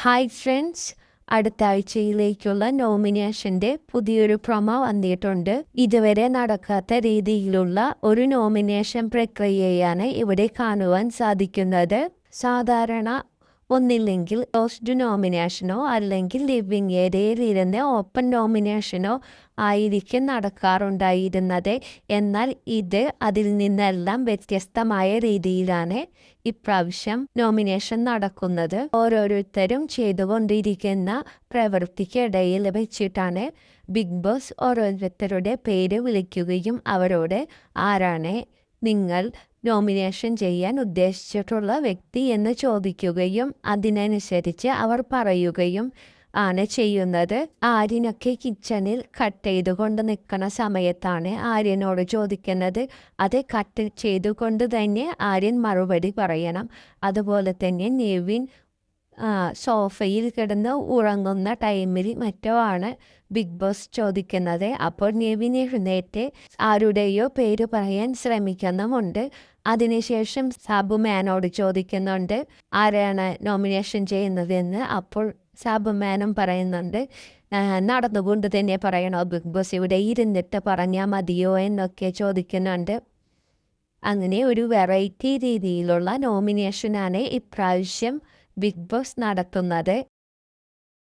Hi friends അടുത്ത ആഴ്ചയിലേക്കുള്ള നോമിനേഷന്റെ പുതിയൊരു promo വന്നിട്ടുണ്ട്. ഇതുവരെ നടക്കാത്ത രീതിയിലുള്ള ഒരു നോമിനേഷൻ പ്രക്രിയയാണ് ഇവിടെ കാണുവാൻ സാധിക്കുന്നത്. സാധാരണ ഒന്നില്ലെങ്കിൽ പോസ്റ്റ് നോമിനേഷനോ അല്ലെങ്കിൽ ലിവിംഗ് ഏരിയയിൽ ഇരുന്ന് ഓപ്പൺ നോമിനേഷനോ ആയിരിക്കും നടക്കാറുണ്ടായിരുന്നത്. എന്നാൽ ഇത് അതിൽ നിന്നെല്ലാം വ്യത്യസ്തമായ രീതിയിലാണ് ഇപ്രാവശ്യം നോമിനേഷൻ നടക്കുന്നത്. ഓരോരുത്തരും ചെയ്തുകൊണ്ടിരിക്കുന്ന പ്രവൃത്തിക്കിടയിൽ വെച്ചിട്ടാണ് ബിഗ് ബോസ് ഓരോരുത്തരുടെ പേര് വിളിക്കുകയും അവരോട് ആരാണ്? നിങ്ങൾ നോമിനേഷൻ ചെയ്യാൻ ഉദ്ദേശിച്ചിട്ടുള്ള വ്യക്തി എന്ന് ചോദിക്കുകയും അതിനനുസരിച്ച് അവർ പറയുകയും ആണ് ചെയ്യുന്നത്. ആര്യനൊക്കെ കിച്ചണിൽ കട്ട് ചെയ്തുകൊണ്ട് നിൽക്കുന്ന സമയത്താണ് ആര്യനോട് ചോദിക്കുന്നത്. അത് കട്ട് ചെയ്തുകൊണ്ട് തന്നെ ആര്യൻ മറുപടി പറയണം. അതുപോലെ തന്നെ നെവിൻ സോഫയിൽ കിടന്ന് ഉറങ്ങുന്ന ടൈമിൽ മറ്റോ ആണ് ബിഗ് ബോസ് ചോദിക്കുന്നത്. അപ്പോൾ നെവിൻ എഴുന്നേറ്റ് ആരുടെയോ പേര് പറയാൻ ശ്രമിക്കുന്നുമുണ്ട്. അതിനുശേഷം സാബു മാനോട് ചോദിക്കുന്നുണ്ട് ആരാണ് നോമിനേഷൻ ചെയ്യുന്നതെന്ന്? അപ്പോൾ സാബു മാനും പറയുന്നുണ്ട് നടന്നുകൊണ്ട് തന്നെ പറയണോ? ബിഗ് ബോസ് ഇവിടെ ഇരുന്നിട്ട് പറഞ്ഞാൽ മതിയോ? എന്നൊക്കെ ചോദിക്കുന്നുണ്ട്. അങ്ങനെ ഒരു വെറൈറ്റി രീതിയിലുള്ള നോമിനേഷനാണ് ഇപ്രാവശ്യം ബിഗ് ബോസ് നടത്തുന്നത്